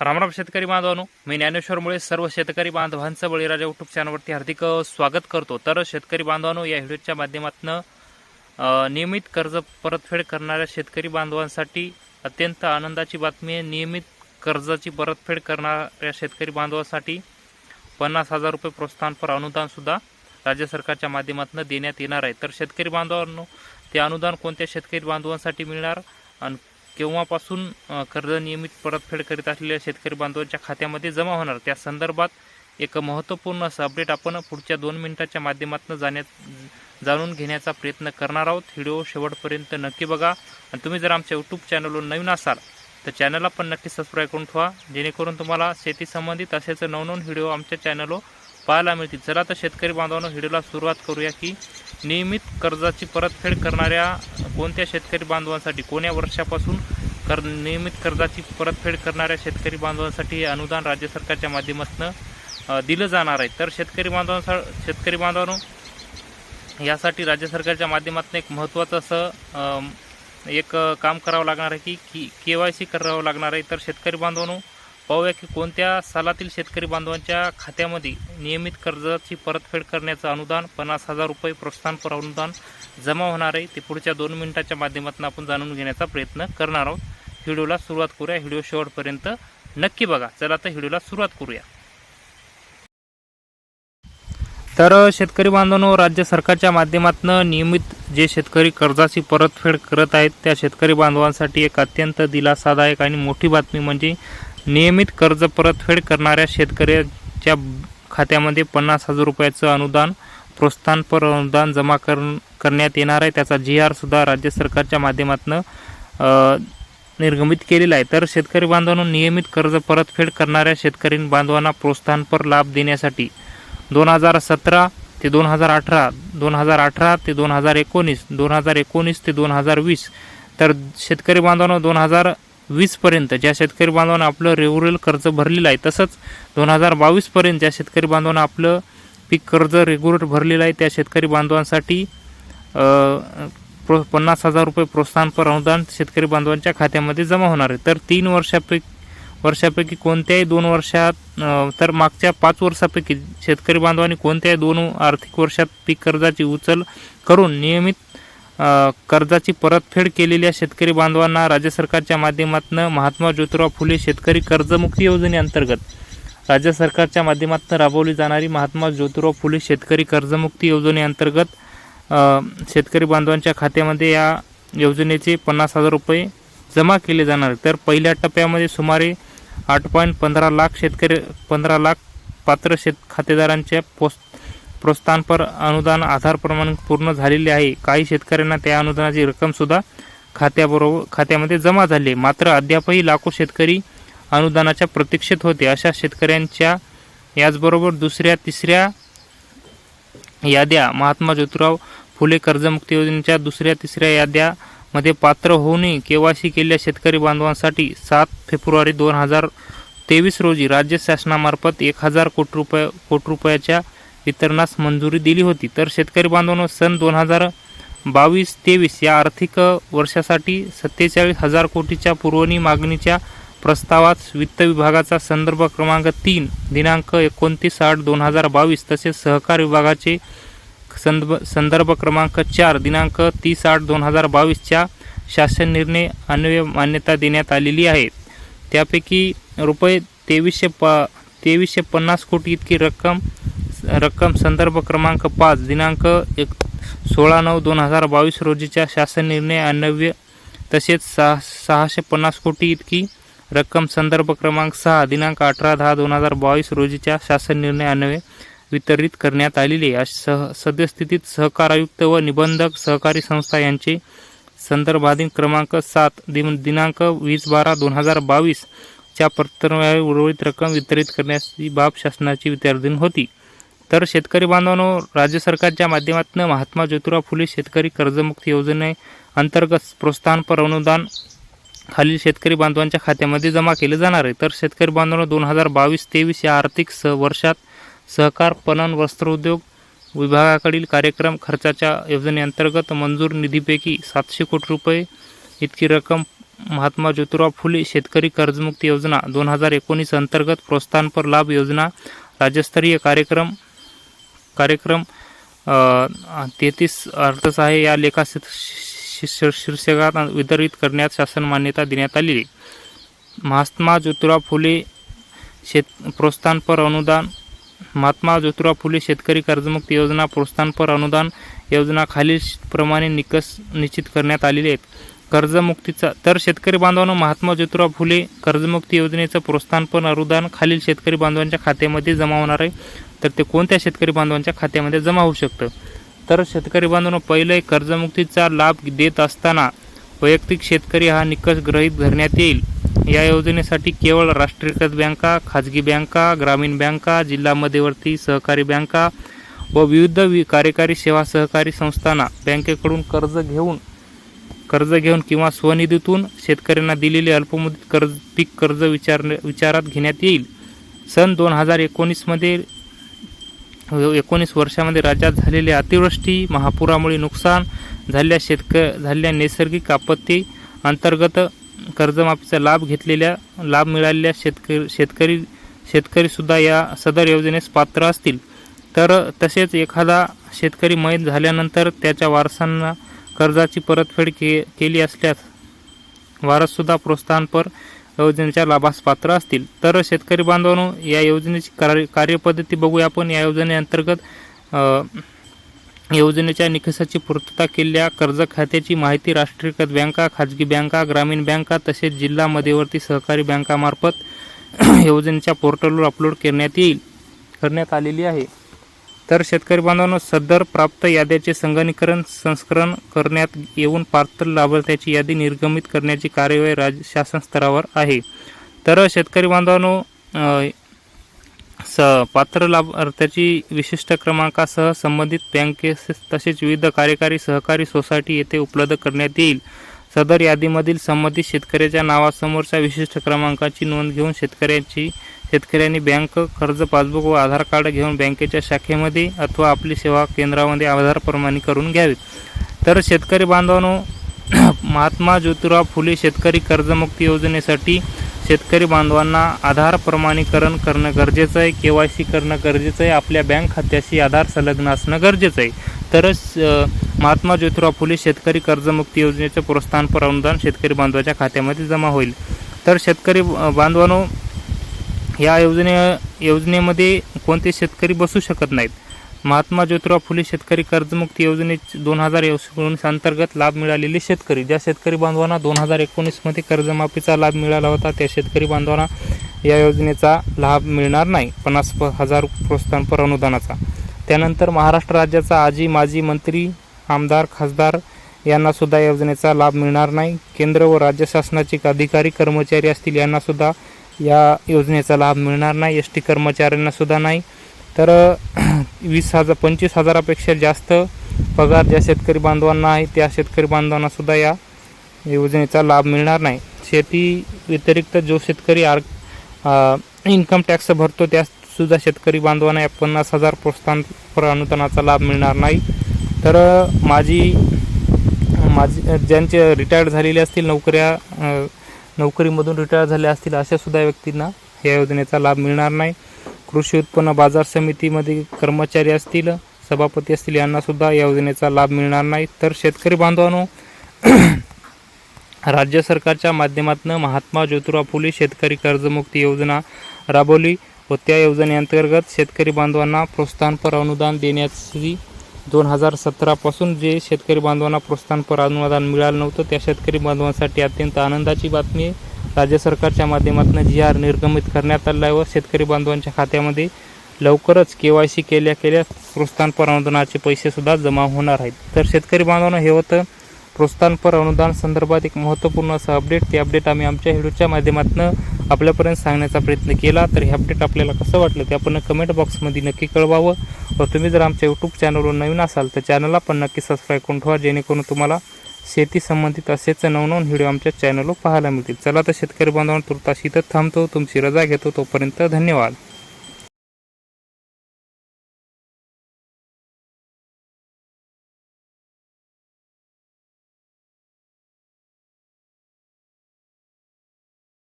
रामराम शेतकरी बांधवांनो मी ज्ञानेश्वरमुळे सर्व शेतकरी बांधवांचं बळीराजा युट्यूब चॅनलवरती हार्दिक स्वागत करतो. तर शेतकरी बांधवांनो या व्हिडिओच्या माध्यमातून नियमित कर्ज परतफेड करणाऱ्या शेतकरी बांधवांसाठी अत्यंत आनंदाची बातमी आहे. नियमित कर्जाची परतफेड करणाऱ्या शेतकरी बांधवांसाठी पन्नास हजार रुपये प्रोत्साहनपर अनुदानसुद्धा राज्य सरकारच्या माध्यमातून देण्यात येणार आहे. तर शेतकरी बांधवांनो ते अनुदान कोणत्या शेतकरी बांधवांसाठी मिळणार? आणि केव्हापासून कर्ज नियमित परतफेड करीत असलेल्या शेतकरी बांधवांच्या खात्यामध्ये जमा होणार? त्या संदर्भात एक महत्त्वपूर्ण असं अपडेट आपण पुढच्या दोन मिनिटाच्या माध्यमातून जाण्यात जाणून घेण्याचा प्रयत्न करणार आहोत. व्हिडिओ शेवटपर्यंत नक्की बघा. आणि तुम्ही जर आमच्या यूट्यूब चॅनलवर नवीन असाल तर चॅनलला पण नक्की सबस्क्राईब करून ठेवा. जेणेकरून तुम्हाला शेतीसंबंधित असेच नवनवीन व्हिडिओ आमच्या चॅनलवर पाहायला मिळतील. चला तर शेतकरी बांधवांनो व्हिडिओला सुरुवात करूया की नियमित कर्जाची परतफेड करणाऱ्या कोणत्या शेतकरी बांधवांसाठी कोण्या वर्षापासून कर नियमित कर्जाची परतफेड करणाऱ्या शेतकरी बांधवांसाठी हे अनुदान राज्य सरकारच्या माध्यमातून दिलं जाणार आहे. तर शेतकरी बांधवांसा शेतकरी बांधवांनो यासाठी राज्य सरकारच्या माध्यमातून एक महत्त्वाचं असं एक काम करावं लागणार आहे की की के वाय सी करावं लागणार आहे. तर शेतकरी बांधवांनो पाहूया की कोणत्या सालातील शेतकरी बांधवांच्या खात्यामध्ये नियमित कर्जाची परतफेड करण्याचं अनुदान पन्नास हजार रुपये प्रोत्साहनपर अनुदान जमा होणार आहे ते पुढच्या दोन मिनिटाच्या माध्यमातून आपण जाणून घेण्याचा प्रयत्न करणार आहोत. व्हिडिओला सुरुवात करूया व्हिडिओ शेवटपर्यंत नक्की बघा. चला तर व्हिडिओला सुरुवात करूया. तर शेतकरी बांधवांनो राज्य सरकारच्या माध्यमातून नियमित जे शेतकरी कर्जाची परतफेड करत आहेत त्या शेतकरी बांधवांसाठी एक अत्यंत दिलासादायक आणि मोठी बातमी म्हणजे नियमित कर्ज परतफेड करणाऱ्या शेतकऱ्याच्या खात्यामध्ये पन्नास हजार रुपयाचं अनुदान प्रोत्साहनपर अनुदान जमा कर करण्यात येणार आहे. त्याचा जी आर सुद्धा राज्य सरकारच्या माध्यमातून निर्गमित केलेला आहे. तर शेतकरी बांधवांनो नियमित कर्ज परतफेड करणाऱ्या शेतकरी बांधवांना प्रोत्साहनपर लाभ देण्यासाठी दोन हजार सतरा ते दोन हजार अठरा दोन हजार अठरा ते दोन हजार एकोणीस दोन हजार एकोणीस ते दोन हजार वीस तर शेतकरी बांधवांनो दोन हजार वीसपर्यंत ज्या शेतकरी बांधवांना आपलं रेग्युलर कर्ज भरलेलं आहे तसंच दोन हजार बावीसपर्यंत ज्या शेतकरी बांधवांना आपलं पीक कर्ज रेग्युलर भरलेलं आहे त्या शेतकरी बांधवांसाठी प्रो पन्नास हजार रुपये प्रोत्साहनपर अनुदान शेतकरी बांधवांच्या खात्यामध्ये जमा होणार आहे. तर तीन वर्षापैकी वर्षापैकी कोणत्याही दोन वर्षात तर मागच्या पाच वर्षापैकी शेतकरी बांधवांनी कोणत्याही दोन आर्थिक वर्षात पीक कर्जाची उचल करून नियमित कर्जाची परतफेड केलेल्या शेतकरी बांधवांना राज्य सरकारच्या माध्यमातून महात्मा ज्योतिराव फुले शेतकरी कर्जमुक्ती योजनेअंतर्गत राज्य सरकारच्या माध्यमातून राबवली जाणारी महात्मा ज्योतिराव फुले शेतकरी कर्जमुक्ती योजनेअंतर्गत शेतकरी बांधवांच्या खात्यामध्ये या योजनेचे पन्नास हजार रुपये जमा केले जाणार तर पहिल्या टप्प्यामध्ये सुमारे आठ पॉईंट पंधरा लाख शेतकरी पंधरा लाख पात्र शेत खातेदारांच्या पोस प्रोत्साहनपर अनुदान आधार प्रमाण पूर्ण झालेले आहे काही शेतकऱ्यांना त्या अनुदानाची रक्कमसुद्धा खात्याबरोबर खात्यामध्ये जमा झाली आहे. मात्र अद्यापही लाखो शेतकरी अनुदानाच्या प्रतीक्षेत होते अशा शेतकऱ्यांच्या याचबरोबर दुसऱ्या तिसऱ्या याद्या महात्मा ज्योतिराव फुले कर्जमुक्ती योजनेच्या दुसऱ्या तिसऱ्या याद्यामध्ये पात्र होऊनही केवायसी केलेल्या शेतकरी बांधवांसाठी सात फेब्रुवारी दोन हजार तेवीस रोजी राज्य शासनामार्फत एक हजार कोटी रुपये कोटी रुपयाच्या वितरणास मंजुरी दिली होती. तर शेतकरी बांधवांनो सन दोन हजार बावीस तेवीस या आर्थिक वर्षासाठी सत्तेचाळीस हजार कोटीच्या पुरवणी मागणीच्या प्रस्तावात वित्त विभागाचा संदर्भ क्रमांक तीन दिनांक एकोणतीस आठ दोन हजार बावीस तसेच सहकार विभागाचे संदर्भ संदर्भ क्रमांक चार दिनांक तीस आठ दोन हजार बावीसच्या शासन निर्णय अन्वय मान्यता देण्यात आलेली आहे. त्यापैकी रुपये तेवीसशे प तेवीसशे पन्नास कोटी इतकी रक्कम रक्कम संदर्भ क्रमांक पाच दिनांक एक सोळा नऊ दोन हजार बावीस रोजीच्या शासन निर्णय अन्वय तसेच सहा सहाशे पन्नास कोटी इतकी रक्कम संदर्भ क्रमांक सहा दिनांक अठरा दहा दोन हजार बावीस रोजीच्या शासन निर्णय अन्वये वितरित करण्यात आलेली सह सद्यस्थितीत सहकार आयुक्त व निबंधक सहकारी संस्था यांचे संदर्भाधीन क्रमांक सात दिन दिनांक वीस बारा दोन हजार बावीसच्या पत्रव्यावर उर्वरित रक्कम वितरित करण्याची बाब शासनाची वितरण होती. तर शेतकरी बांधवांनो राज्य सरकारच्या माध्यमातून महात्मा ज्योतिराव फुले शेतकरी कर्जमुक्ती योजने अंतर्गत प्रोत्साहनपर अनुदान खालील शेतकरी बांधवांच्या खात्यामध्ये जमा केले जाणार आहे. तर शेतकरी बांधवांनो दोन हजार बावीस तेवीस या आर्थिक स वर्षात सहकार पणन वस्त्रोद्योग विभागाकडील कार्यक्रम खर्चाच्या योजनेअंतर्गत मंजूर निधीपैकी सातशे कोटी रुपये इतकी रक्कम महात्मा ज्योतिराव फुले शेतकरी कर्जमुक्ती योजना दोन हजार एकोणीस अंतर्गत प्रोत्साहनपर लाभ योजना राज्यस्तरीय कार्यक्रम कार्यक्रम तेहतीस अर्थसहाय्य या लेखा शीर्षकात वितरित करण्यास शासन मान्यता देण्यात आलेली. महात्मा ज्योतिराव फुले शेत प्रोत्साहनपर अनुदान महात्मा ज्योतिराव फुले शेतकरी कर्जमुक्ती योजना प्रोत्साहनपर अनुदान योजना खालील प्रमाणे निकष निश्चित करण्यात आलेले आहेत. कर्जमुक्तीचा तर शेतकरी बांधवांनो महात्मा ज्योतिराव फुले कर्जमुक्ती योजनेचं प्रोत्साहनपर अनुदान खालील शेतकरी बांधवांच्या खात्यामध्ये जमा होणार आहे. तर ते कोणत्या शेतकरी बांधवांच्या खात्यामध्ये जमा होऊ शकतं? तर शेतकरी बांधवांनो पहिले कर्जमुक्तीचा लाभ देत असताना वैयक्तिक शेतकरी हा निकष गृहीत धरण्यात येईल. या योजनेसाठी केवळ राष्ट्रीयकृत बँका खाजगी बँका ग्रामीण बँका जिल्हा मध्यवर्ती सहकारी बँका व विविध वि कार्यकारी सेवा सहकारी संस्थांना बँकेकडून कर्ज घेऊन कर्ज घेऊन किंवा स्वनिधीतून शेतकऱ्यांना दिलेले अल्पमुदत कर्ज पीक कर्ज विचार विचारात घेण्यात येईल. सन दोन हजार एकोणीसमध्ये एकोणीस वर्षामध्ये राज्यात झालेल्या अतिवृष्टी महापुरामुळे नुकसान झालेल्या शेतक झालेल्या नैसर्गिक आपत्ती अंतर्गत कर्जमाफीचा लाभ घेतलेल्या लाभ मिळालेल्या शेतकरी शेतकरी शेतकरीसुद्धा या सदर योजनेस पात्र असतील. तर तसेच एखादा शेतकरी मयत झाल्यानंतर त्याच्या वारसांना कर्जाची परतफेड के केली असल्यास वारससुद्धा प्रोत्साहनपर योजनेच्या लाभास पात्र असतील. तर शेतकरी बांधवांनो या योजनेची कार्य कार्यपद्धती बघूया आपण. या योजनेअंतर्गत योजनेच्या निकषाची पूर्तता केलेल्या कर्ज खात्याची माहिती राष्ट्रीयकृत बँका खाजगी बँका ग्रामीण बँका तसेच जिल्हा मध्यवर्ती सहकारी बँकामार्फत योजनेच्या पोर्टलवर अपलोड करण्यात येईल करण्यात आलेली आहे. तर शेतकरी बांधवांनो सदर प्राप्त याद्याचे संगणीकरण संस्करण करण्यात येऊन पात्र लाभार्थ्याची यादी निर्गमित करण्याची कार्यवाही राज्य शासन स्तरावर आहे. तर शेतकरी बांधवांनो स पात्र लाभार्थ्याची विशिष्ट क्रमांकासह संबंधित बँकेस तसेच विविध कार्यकारी सहकारी सोसायटी येथे उपलब्ध करण्यात येईल. सदर यादीमधील संबंधित शेतकऱ्याच्या नावासमोरच्या विशिष्ट क्रमांकाची नोंद घेऊन शेतकऱ्याची शेतकऱ्यांनी बँक कर्ज पासबुक व आधार कार्ड घेऊन बँकेच्या शाखेमध्ये अथवा आपली सेवा केंद्रामध्ये आधार प्रमाणी करून घ्यावे. तर शेतकरी बांधवांनो महात्मा ज्योतिराव फुले शेतकरी कर्जमुक्ती योजनेसाठी शेतकरी बांधवांना आधार प्रमाणीकरण करणं गरजेचं आहे के वाय सी करणं गरजेचं आहे आपल्या बँक खात्याशी आधार संलग्न असणं गरजेचं आहे. तरच महात्मा ज्योतिराव फुले शेतकरी कर्जमुक्ती योजनेचं प्रोत्साहनपर अनुदान शेतकरी बांधवाच्या खात्यामध्ये जमा होईल. तर शेतकरी बांधवांनो या योजने योजनेमध्ये कोणते शेतकरी बसू शकत नाहीत? महात्मा ज्योतिराव फुले शेतकरी कर्जमुक्ती योजने दोन हजार एकोणीस अंतर्गत लाभ मिळालेले शेतकरी. ज्या शेतकरी बांधवांना दोन हजार एकोणीसमध्ये कर्जमाफीचा लाभ मिळाला होता त्या शेतकरी बांधवांना या योजनेचा लाभ मिळणार नाही. पन्नास हजार प्रोत्साहनपर अनुदानाचा त्यानंतर महाराष्ट्र राज्याचा आजी माजी मंत्री आमदार खासदार यांनासुद्धा योजनेचा लाभ मिळणार नाही. केंद्र व राज्य शासनाचे अधिकारी कर्मचारी असतील यांनासुद्धा या योजनेचा लाभ मिळणार नाही. एस टी कर्मचाऱ्यांनासुद्धा नाही. तर वीस हजार पंचवीस हजारापेक्षा जास्त पगार ज्या शेतकरी बांधवांना आहे त्या शेतकरी बांधवांनासुद्धा या योजनेचा लाभ मिळणार नाही. शेती व्यतिरिक्त जो शेतकरी आर इन्कम टॅक्स भरतो त्या सुद्धा शेतकरी बांधवांना या पन्नास हजार प्रोत्साहनपर अनुदानाचा लाभ मिळणार नाही. तर माझी माझी ज्यांचे रिटायर्ड झालेले असतील नोकऱ्या नोकरीमधून रिटायर झाले असतील अशा सुद्धा व्यक्तींना या योजनेचा लाभ मिळणार नाही. कृषी उत्पन्न बाजार समितीमध्ये कर्मचारी असतील सभापती असतील यांनासुद्धा या योजनेचा लाभ मिळणार नाही. तर शेतकरी बांधवांनो राज्य सरकारच्या माध्यमातून महात्मा ज्योतिराव फुले शेतकरी कर्जमुक्ती योजना राबवली. व त्या योजनेअंतर्गत शेतकरी बांधवांना प्रोत्साहनपर अनुदान देण्याची दोन हजार सतरापासून जे शेतकरी बांधवांना प्रोत्साहनपर अनुदान मिळालं नव्हतं त्या शेतकरी बांधवांसाठी अत्यंत आनंदाची बातमी राज्य सरकारच्या माध्यमातून जी आर निर्गमित करण्यात आला आहे व शेतकरी बांधवांच्या खात्यामध्ये लवकरच के वाय सी केल्या केल्या प्रोत्साहनपर अनुदानाचे पैसेसुद्धा जमा होणार आहेत. तर शेतकरी बांधवांना हे होतं प्रोत्साहनपर अनुदान संदर्भात एक महत्त्वपूर्ण असं अपडेट ते अपडेट आम्ही आमच्या व्हिडिओच्या माध्यमातून आपल्यापर्यंत सांगण्याचा प्रयत्न केला. तर हे अपडेट आपल्याला कसं वाटलं ते आपण कमेंट बॉक्समध्ये नक्की कळवावं. व तुम्ही जर आमच्या यूट्यूब चॅनलवर नवीन असाल तर चॅनलला पण नक्की सबस्क्राईब करून ठेवा जेणेकरून तुम्हाला शेती संबंधित असेच नवनवन व्हिडिओ आमच्या चॅनलवर पाहायला मिळतील. चला तर शेतकरी बांधवांना तुर्ताशी इथं थांबतो. तुमची रजा घेतो. तोपर्यंत धन्यवाद.